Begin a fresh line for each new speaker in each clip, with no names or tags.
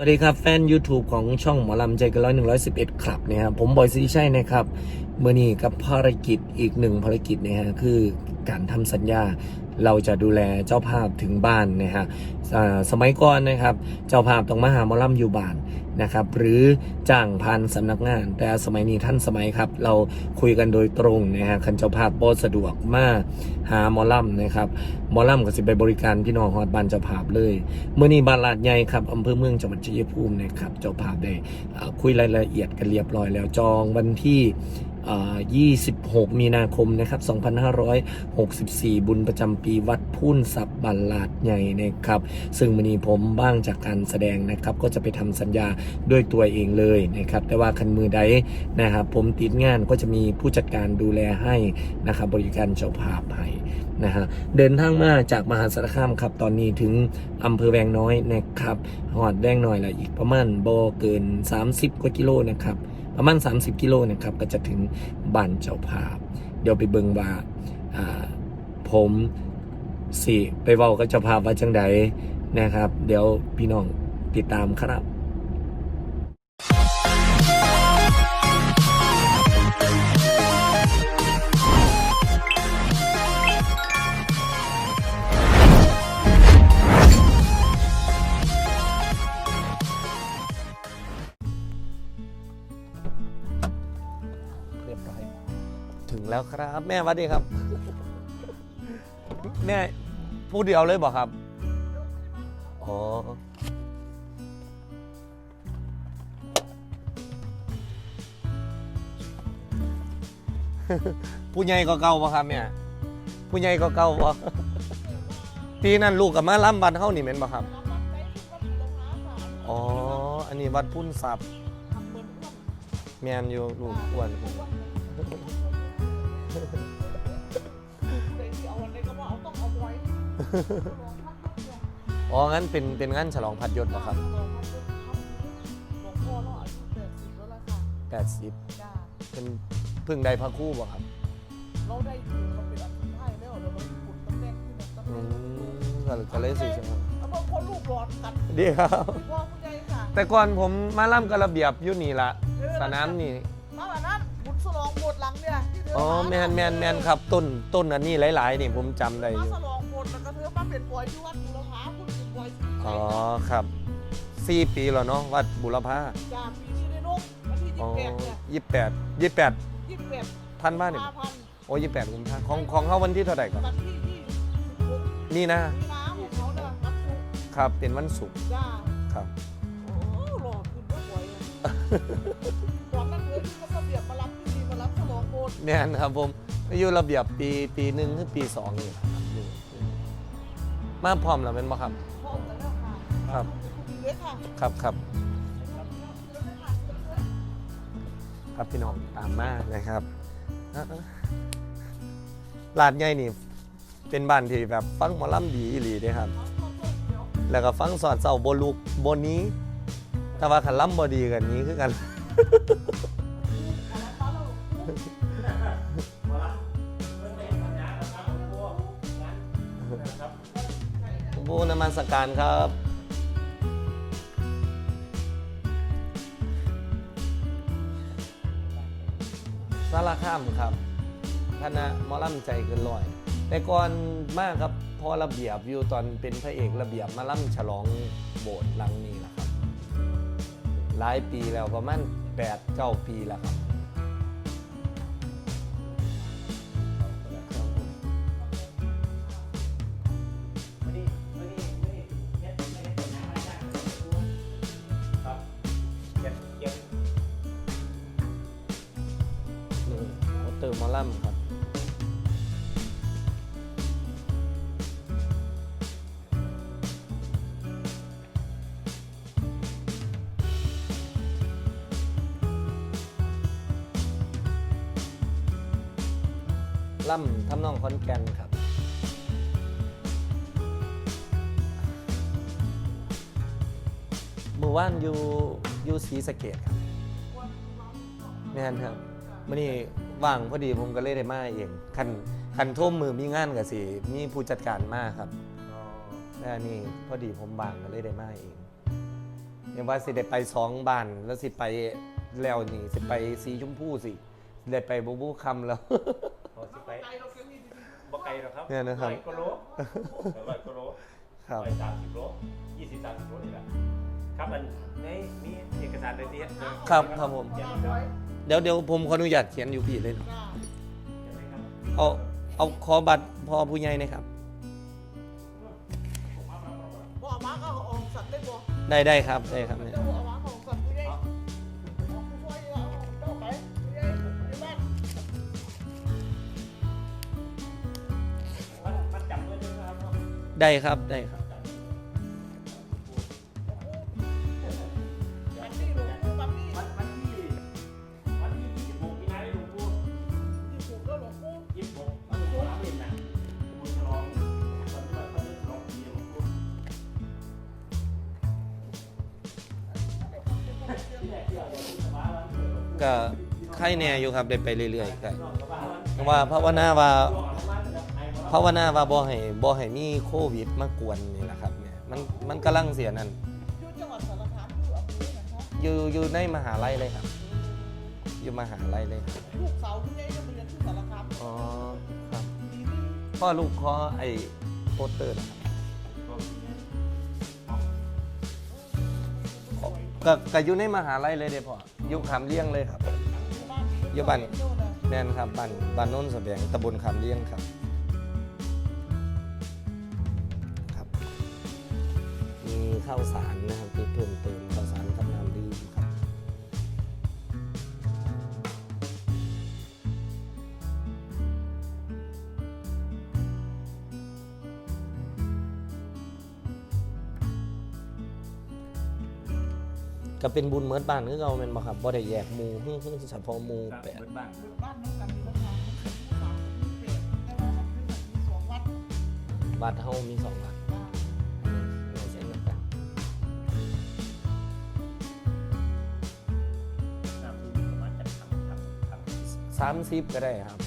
สวัสดีครับ แฟน YouTube ของช่องหมอลำใจกันร้อยหนึ่งร้อยสิบเอ็ดครับนะครับผมบอยซีใช่นะครับเมื่อนี้กับภารกิจอีกหนึ่งภารกิจนะฮะคือการทำสัญญา เราจะดูแลเจ้าภาพถึงบ้านนะฮะสมัยก่อนนะครับ เจ้าภาพต้องมาหามอลำอยู่บ้านนะครับ หรือจ้างผ่านสำนักงาน แต่สมัยนี้ท่านสมัยครับ เราคุยกันโดยตรงนะฮะคันเจ้าภาพโบสะดวกมาหามอลำนะครับมอลำก็สิไปบริการพี่น้องฮอดบ้านเจ้าภาพเลยเมื่อนี้บ้านลาดใหญ่ครับอำเภอเมืองจังหวัดชัยภูมินะครับ เจ้าภาพได้คุยรายละเอียดกันเรียบร้อยแล้วจองวันที่ 26 มีนาคมนะครับ 2564 บุญประจำปีวัดพุ่นสับบานลาดใหญ่นะครับ ซึ่งมื่อนี้ผมบ้างจากการแสดงนะครับ ก็จะไปทำสัญญาด้วยตัวเองเลยนะครับ แต่ว่าคันมือใดนะครับ ผมติดงานก็จะมีผู้จัดการดูแลให้นะครับ บริการเจ้าภาพให้นะฮะเดินทางมาจากมหาสารคามครับตอนนี้ถึงอำเภอแวงน้อยนะครับหอดแวงหน้อยละอีกประมาณโบเกิน 30 กว่ากิโลนะครับ ประมาณ 30 กิโลนะครับก็จะถึงบ้านเจ้าภาพ เดี๋ยวไปเบิงว่าอ่าผมสิไปเว้ากับเจ้าภาพว่าจังใดนะครับ เดี๋ยวพี่น้องติดตามครับ รียบร้อย ถึงแล้วครับ แม่วัดดีครับ แม่พูดเดียวเลยบอกครับอ๋อผู้ใหญ่ก็เก่าป่ะครับแม่ยผู้ใหญ่ก็เก่าป่ะปีนั้นลูกกับมาล้ำบันเฮานี่แม่นป่ะครับ อ๋อ อันนี้วัดพุ่นศัพท์ แมนอยู่ลูกอ้วน อ๋อ งั้นเป็นเป็นงั้นฉลองพัดยศเหรอครับ80เป็นเพึ่งได้พระคู่บ่ครับ
เราได้ถือเขาเป็นอันสุดท้ายแล้วเดี๋ยวมันขุดตำแหน่งที่มันตำแห
อื
น่ง
มก็ก็เลยสิใช่ไหมครับ
แล้วบางคนลูกหลอดกัน
ดีครับ
พ่อผู้ใหญ่ค่ะ
แต่ก่อนผมมาล่ำกระเบียบอยู่นี่ละ สนามนี่
มาแบบนั้นบุญสลองบทหลังเนี่ยที่เธอ
อ๋อ
มา
แมนแมนแมนครับต้นต้นอันนี้หลายๆ นี่ผมจำได้อ
มา
ยู่
สลองบทแล้วก็เธอมาเป็นปล่อยที่วัดบุรพาคุณเป็นปล่อยที่
อ๋อครับสี่ปีแล้วเนาะวัดบุรพา
จากปีที่ได้นกวันที่
อ๋อ
ยี่สิบแปดเนี่ย
ยี่แปดยี่แปด
ยี่สิบแปด
พันบ้านนี่
ห้าพัน
โอ้ยี่แปดกุมภาของของเขาวันที่เท่าไหร่ครับ
วันที่ยี่สิบหก
นี่นะ
มีนาของเขาเนี่ยวัดสุกร์
ครับเป็นวันศุกร์
จ้า
ครับ
เลยก่อนนั้นเธอที่เขาระเบียบมารับที่ดีมารับสลองบท
แม่นครับผมอยู่ระเบียบปีปีหนึ่งถึงปีสองนี่ครับอยู่มาพร้อมแล้วเป็นบ่ครับ
พ่อแล้วเนี่ยค่ะ
ครับ
คุณเล็กค่ะ
ครับครับครับพี่น้องตามมานะครับอะลาดใหญ่นี่ เป็นบ้านที่แบบฟังหมอลำดีอีหลีเด้ครับ แล้วก็ฟังสอดเสาบลูกบน ถ้าว่าขันลำบดีกันนี้คือกัน บูนมัสการครับ สารคามครับ คณะหมอลำใจเกินร้อย แต่ก่อนมากครับพอระเบียบอยู่ตอนเป็นพระเอกระเบียบมาล่ำฉลองโบสถ์หลังนี้แหละครับ หลายปีแล้วประมาณ8ปดเก้าปีแล้วครับครับผมนี่เขาเติมหมอล่ำครับ ล่ำทำนองคอนแกนครับมือว่านอยู่อยู่ศรีสะเกดครับแม่นครับมื่อนี้ว่างพอดีผมก็เลยได้มาเองคันคันโท่มมือมีงานกับสิมีผู้จัดการมาครับแล้วอันนี่พอดีผมว่างก็เลยได้มาเองยังว่าสิได้ไปสองบ้านแล้วสิไปแล้วนี่สิไปสีชมพูสิได้ไปบูบูคำแล้ว
บ่ไกลหรอกครับ
เนี่ยนะครับ
อยกิโลร้อยกิโล
ครับ
ร้อยสามสิบโลยี่สิบสามสิบโลนี่แหละครับมันในมีเอกสารในนี้
ครับครับผม
เขียน
ๆ
ไว้
ไว้
เดี๋ยวเดี๋ยวผมขออนุญาตเขียนอยู่พี่เลยเนาะ
หน้า
เขียนไว้ครับ
เอาเอาขอบัตรพ่อผู้ใหญ่หนะครับ
บ่เอามาก็เอาออกสัตว์ได้บ่
ได้ได้ครับได้ครับเนี่
ได้
ครับ
ได้ครับ
อันนี้หลวงปู่บังนี่
วันวันที่วันที่ยี่สิบหกมีนาได้
แล้วหลวงปู่
ยี่สิบหกวันที่สามเอ็ดนะบุญฉลองวันที่วันที่ฉลองปีหลวงปู่ที่แรกที่เราจะพูดว่าวันเดหลวงปู่
ก็ใครแน่อยู่ครับได้ไปเรื่อยๆก็
น้องก็ว่า
เพราะว่าภาวนาว่า ภาวนาว่าบ่ให้บ่ให้มีโควิดมากวนนี่แหละครับเนี่ยมันมันกำลังเสียนั่น
อยู่จังหวัดสารคามอยู่อำเภอนะครับ
อยู่อยู่ในมหาลัยเลยครับ อยู่มหาลัยเลยครับ
ลูกสาวผู้ใหญ่ก็ไปเรียนที่สารคาม
อ๋อครับ
ปีนี้
พ่อลูกขอไอ้โปสเตอร์นะครับก็ก็อยู่ในมหาลัยเลยเด้พ่ออยู่ขามเลี้ยงเลยครับ อยู่บ้าน แน่นครับบ้านบ้านโน้นสแสวงตำบลขามเลี้ยงครับครับ ข้าวสารนะครับที่เพิ่มเติมข้าวสารกับน้ำดื่มครับก็เป็นบุญเมิดบ้านคือเราเป็นบ่ครับบ่ได้แยกหมู่ฮึ่งๆเฉพาะหมู่
ครับ
แปด
เบิดบ้าน
บ้านนั้นกันมีราคาสามสิบเอ็ดแต่ว่ามันคือแบบมีสองวัด
วัดเฮามีสองวัดไ30 ก็ได้ครับ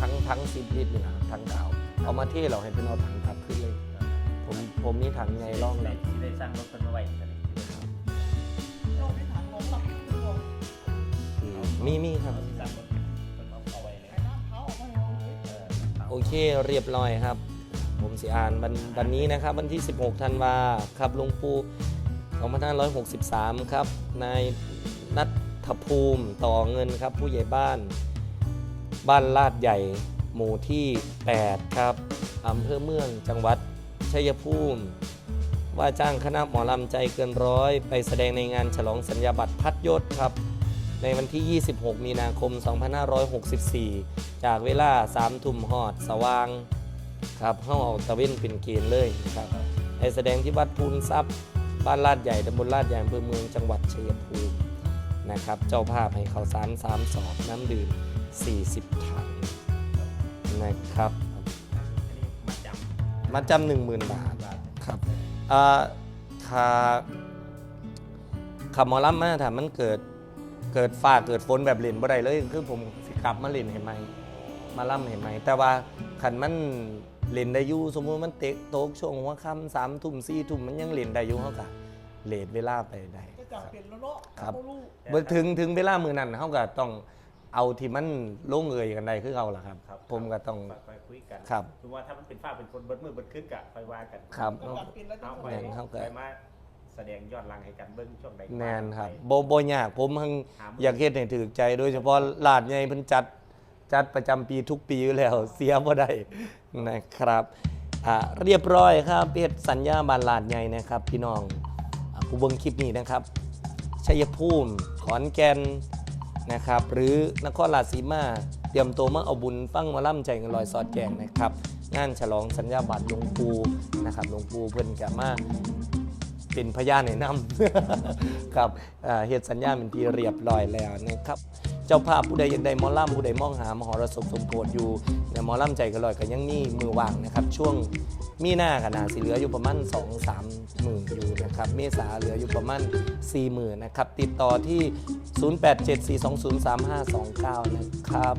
ทั้งทั้งสิบลิตรนี่นะครัทั้งกาว เอามาเทเราให้เพื่นเอาถังขับขึ้นเลย ผมผมมีถังไงร่องเลได้ย
ที่ได้สร้างรถกันมาไว้กัน
ไม่มลงหลักตัว
อืมมีมีครับโอเคเรียบร้อยครับ ผมสิอ่านวันวันนี้นะครับ วันที่ 16ธันวาครับลุงปู2563 ครับนายนัด ภูมิต่อเงินครับ ผู้ใหญ่บ้าน บ้านลาดใหญ่ หมู่ที่ 8 ครับอำเภอเมืองจังหวัดชัยภูมิ ว่าจ้างคณะหมอลำใจเกินร้อย ไปแสดงในงานฉลองสัญญาบัตรพัดยศครับ ในวันที่ 26 มีนาคม 2564 จากเวลา 3 ทุ่มหอด สว่างครับเข้าเอาตะเวนเป็นเกณฑ์เลยครับไปแสดงที่วัดพูนทรัพย์บ้านลาดใหญ่ตำบลลาดใหญ่อำเภอเมืองจังหวัดชัยภูมิ นะครับ เจ้าภาพให้ข้าวสาร3สอบน้ำดื่ม 40 ถังนะครับ
อันนี้มาจ
มาจำหนึ่งหมื่นบาทำ
บาท
ครับอ่าถ้าขับหมอลำมาถ้ามันเกิดเกิดฟ้าเกิดฝนแบบเล่นบ่ได้เลย คือผมสิกลับมาเล่นเห็นไหมมาล่ำเห็นไหม แต่ว่าขันมันเล่นได้อยู่สมมุติมันเตะโต๊กช่วงหัวค่ำสามทุ่มสี่ทุ่มมันยังเล่นได้อยู่เขากะเลทเวลาไปได้
ก็ จะเปลี่ยนแล้วเนาะ
ครับ
บ่รู้
เบิดถึงถึงเวลามือนั้นเขาก็ต้องเอาที่มันลงเอยกันได้คือเขาล่ะครับ
ครับ
ผมก็ต้อง
ไปคุยกัน
ครับ
คือว่าถ้ามันเป็นฝ้าเป็นคนเบิดมือเบิดคึกอะไปว่ากัน
ครับ
ก็จะเปลี่ยนแล้วจะ
เอา
ส
ไป
มัย
แม่นครับ
ไปมาแสดงยอดรังให้กันเบิ้งช่วงใด
แมนครับ
ไป
โบโบยากผมหังอยากเฮ็ดให้ถือใจ โดยเฉพาะลาดใหญ่เพิ่นจัดจัดประจำปีทุกปีอยู่แล้ว เสียบ่ได้นะครับอ่าเรียบร้อยครับเฮ็ดสัญญาบานลาดใหญ่นะครับ พี่น้องอ่าผู้เบิ่งคลิปนี้นะครับ ชัยภูมิ ขอนแก่นนะครับ หรือนครราชสีมา เตรียมตัวมาเอาบุญฟังมาล่ำใจเงินลอยสอดแจงนะครับ งานฉลองสัญญาบัตรหลวงปู่นะครับหลวงปู่เพิ่นก็มาเป็นพยานในนำครับเอ่อเฮ็ดสัญญาเป็นที่เรียบร้อยแล้วนะครับ เจ้าภาพผู้ใดอยากได้มอล่ำผู้ใดมองหามหรสพสมโพธิอยู่ในมอล่ำใจกระลอยก็ยังมีมือว่างนะครับ ช่วง มีหน้ากันนาสิเหลืออยู่ประมาณ2 3หมื่นอยู่นะครับ เมษาเหลืออยู่ประมาณ4หมื่นนะครับ ติดต่อที่ 0874203529 นะครับ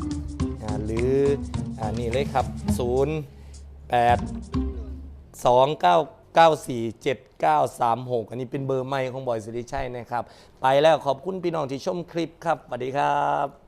อ่าหรืออ่านี่เลยครับ 0 8 2 9 947936 อันนี้เป็นเบอร์ใหม่ของบอยสิริชัยนะครับ ไปแล้วขอบคุณพี่น้องที่ชมคลิปครับสวัสดีครับ